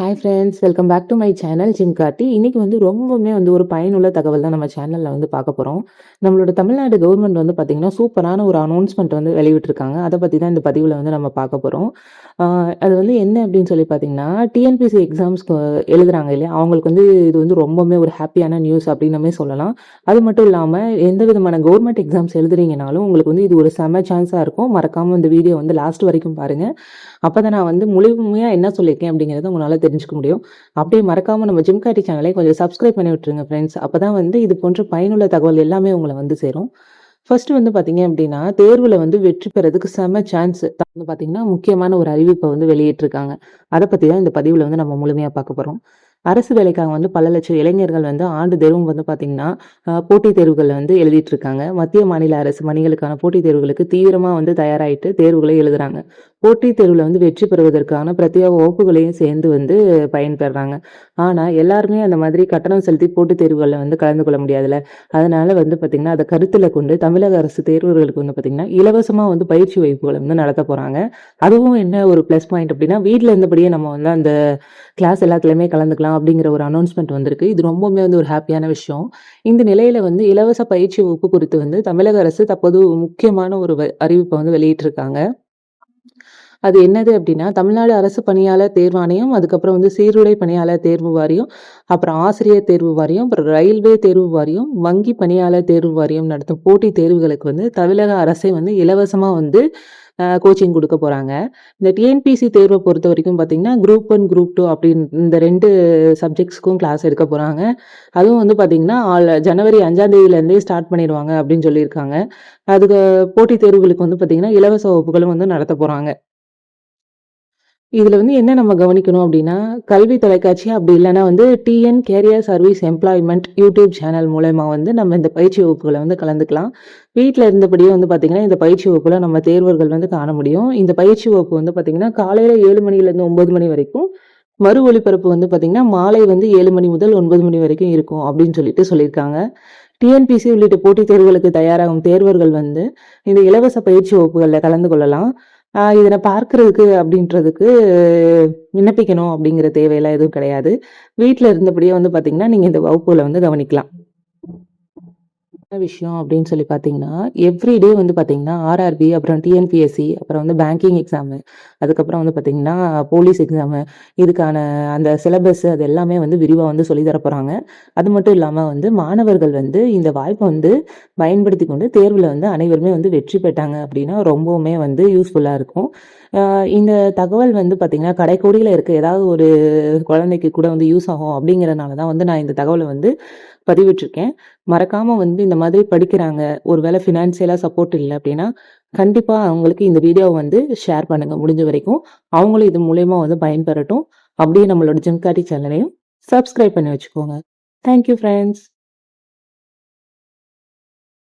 Hi friends welcome back to my channel gym இன்றைக்கி வந்து ரொம்பவுமே வந்து ஒரு பயனுள்ள தகவல் தான் நம்ம சேனலில் வந்து பார்க்க போகிறோம் நம்மளோட தமிழ்நாடு கவர்மெண்ட் வந்து பார்த்திங்கன்னா சூப்பரான ஒரு அனௌன்ஸ்மெண்ட் வந்து வெளியிட்டிருக்காங்க. அதை பற்றி தான் இந்த பதிவில் வந்து நம்ம பார்க்க போகிறோம் அது வந்து என்ன அப்படின்னு சொல்லி பார்த்தீங்கன்னா டிஎன்பிசி எக்ஸாம்ஸ்க்கு எழுதுகிறாங்க இல்லையா? அவங்களுக்கு வந்து இது வந்து ரொம்பவுமே ஒரு ஹாப்பியான நியூஸ் அப்படின்னமே சொல்லலாம். அது மட்டும் இல்லாமல் எந்த விதமான கவர்மெண்ட் எக்ஸாம்ஸ் எழுதுறீங்கனாலும் உங்களுக்கு வந்து இது ஒரு செம சான்ஸாக இருக்கும். மறக்காமல் இந்த வீடியோ வந்து லாஸ்ட் வரைக்கும் பாருங்கள் அப்போ தான் நான் வந்து முழுமையாக என்ன சொல்லியிருக்கேன் அப்படிங்கிறது உங்களால் தெரிஞ்சுக்க முடியும். அப்படியே மறக்காமல் நம்ம ஜிம் காட்டி சேனலை கொஞ்சம் சப்ஸ்கிரைப் பண்ணி விட்டுருங்க ஃப்ரெண்ட்ஸ் அப்போ தான் வந்து இது போன்ற பயனுள்ள தகவல் எல்லாமே உங்களை வந்து சேரும். ஃபர்ஸ்ட் வந்து பார்த்தீங்க அப்படின்னா தேர்வில் வந்து வெற்றி பெறதுக்கு செம சான்ஸ் வந்து பார்த்தீங்கன்னா முக்கியமான ஒரு அறிவிப்பை வந்து வெளியிட்டிருக்காங்க. அதை பற்றி தான் இந்த பதிவில் வந்து நம்ம முழுமையாக பார்க்க போகிறோம் அரசு வேலைக்காக வந்து பல லட்சம் இளைஞர்கள் வந்து ஆண்டு தேர்வும் வந்து பார்த்தீங்கன்னா போட்டித் தேர்வுகளில் வந்து எழுதிட்டு இருக்காங்க. மத்திய மாநில அரசு பணிகளுக்கான போட்டித் தேர்வுகளுக்கு தீவிரமாக வந்து தயாராகிட்டு தேர்வுகளை எழுதுறாங்க. போட்டித் தேர்வில் வந்து வெற்றி பெறுவதற்கான பிரத்யேக வகுப்புகளையும் சேர்ந்து வந்து பயன்பெறாங்க ஆனால் எல்லாருமே அந்த மாதிரி கட்டணம் செலுத்தி போட்டித் தேர்வுகளில் வந்து கலந்து கொள்ள முடியாதுல்ல. அதனால வந்து பார்த்திங்கன்னா அதை கருத்தில் கொண்டு தமிழக அரசு தேர்வர்களுக்கு வந்து பார்த்திங்கன்னா இலவசமாக வந்து பயிற்சி வகுப்புகளை வந்து நடத்த போகிறாங்க அதுவும் என்ன ஒரு ப்ளஸ் பாயிண்ட் அப்படின்னா வீட்டில் இருந்தபடியே நம்ம வந்து அந்த கிளாஸ் எல்லாத்துலேயுமே கலந்துக்கலாம். அப்படிங்கிற ஒரு அனௌன்ஸ்மெண்ட் வந்திருக்கு. இது ரொம்பவுமே வந்து ஒரு ஹாப்பியான விஷயம். இந்த நிலையில் வந்து இலவச பயிற்சி வகுப்பு குறித்து வந்து தமிழக அரசு தற்போது முக்கியமான ஒரு அறிவிப்பை வந்து வெளியிட்டிருக்காங்க. அது என்னது அப்படின்னா தமிழ்நாடு அரசு பணியாளர் தேர்வாணையம் அதுக்கப்புறம் வந்து சீருடை பணியாளர் தேர்வு வாரியம் அப்புறம் ஆசிரியர் தேர்வு வாரியம் அப்புறம் ரயில்வே தேர்வு வாரியம் வங்கி பணியாளர் தேர்வு வாரியம் நடத்தும் போட்டித் தேர்வுகளுக்கு வந்து தமிழக அரசே வந்து இலவசமாக வந்து கோச்சிங் கொடுக்க போகிறாங்க இந்த டிஎன்பிசி தேர்வை பொறுத்த வரைக்கும் பார்த்தீங்கன்னா குரூப் ஒன் குரூப் டூ அப்படின்னு இந்த ரெண்டு சப்ஜெக்ட்ஸ்க்கும் கிளாஸ் எடுக்க போகிறாங்க அதுவும் வந்து பார்த்தீங்கன்னா ஆல் ஜனவரி அஞ்சாந்தேதியிலேருந்தே ஸ்டார்ட் பண்ணிடுவாங்க அப்படின்னு சொல்லியிருக்காங்க. அதுக்கு போட்டித் தேர்வுகளுக்கு வந்து பார்த்தீங்கன்னா இலவச வகுப்புகளும் வந்து நடத்த போகிறாங்க இதில் வந்து என்ன நம்ம கவனிக்கணும் அப்படின்னா கல்வி தொலைக்காட்சி அப்படி இல்லைன்னா வந்து TN career service employment YouTube channel மூலயமா வந்து நம்ம இந்த பயிற்சி வகுப்புகளை வந்து கலந்துக்கலாம். வீட்டில் இருந்தபடியே வந்து பார்த்திங்கன்னா இந்த பயிற்சி வகுப்பில் நம்ம தேர்வர்கள் வந்து காண முடியும். இந்த பயிற்சி வகுப்பு வந்து பார்த்திங்கன்னா காலையில் ஏழு மணிலேருந்து ஒம்பது மணி வரைக்கும் மறு ஒளிபரப்பு வந்து பார்த்திங்கன்னா மாலை வந்து ஏழு மணி முதல் ஒன்பது மணி வரைக்கும் இருக்கும் அப்படின்னு சொல்லிட்டு சொல்லியிருக்காங்க. டிஎன்பிசி உள்ளிட்ட போட்டித் தேர்வுகளுக்கு தயாராகும் தேர்வர்கள் வந்து இந்த இலவச பயிற்சி வகுப்புகளில் கலந்து கொள்ளலாம். இதனை பார்க்கறதுக்கு அப்படின்றதுக்கு விண்ணப்பிக்கணும் அப்படிங்கிற தேவையெல்லாம் எதுவும் கிடையாது. வீட்டில் இருந்தபடியே வந்து பார்த்தீங்கன்னா நீங்கள் இந்த வகுப்புகளை வந்து கவனிக்கலாம். விஷயம் அப்படின்னு சொல்லி பார்த்தீங்கன்னா எவ்ரிடே வந்து பார்த்தீங்கன்னா ஆர்ஆர்பி அப்புறம் டிஎன்பிஎஸ்சி அப்புறம் வந்து பேங்கிங் எக்ஸாமு அதுக்கப்புறம் வந்து பார்த்தீங்கன்னா போலீஸ் எக்ஸாமு இதுக்கான அந்த சிலபஸ் அது எல்லாமே வந்து விரிவாக வந்து சொல்லி தரப்போகிறாங்க அது மட்டும் இல்லாமல் வந்து மாணவர்கள் வந்து இந்த வாய்ப்பை வந்து பயன்படுத்தி கொண்டு தேர்வில் வந்து அனைவருமே வந்து வெற்றி பெற்றாங்க அப்படின்னா ரொம்பவுமே வந்து யூஸ்ஃபுல்லாக இருக்கும். இந்த தகவல் வந்து பார்த்திங்கன்னா கடைக்கோடியில் இருக்க ஏதாவது ஒரு குழந்தைக்கு கூட வந்து யூஸ் ஆகும் அப்படிங்கிறனால தான் வந்து நான் இந்த தகவலை வந்து பதிவிட்டிருக்கேன். மறக்காமல் வந்து இந்த மாதிரி படிக்கிறாங்க. ஒரு வேளை ஃபினான்சியலாக சப்போர்ட் இல்லை அப்படின்னா கண்டிப்பாக அவங்களுக்கு இந்த வீடியோவை வந்து ஷேர் பண்ணுங்கள் முடிஞ்ச வரைக்கும். அவங்களும் இது மூலயமா வந்து பயன்பெறட்டும். அப்படியே நம்மளோட ஜிம்காட்டி சேனலையும் சப்ஸ்கிரைப் பண்ணி வச்சுக்கோங்க. Thank you friends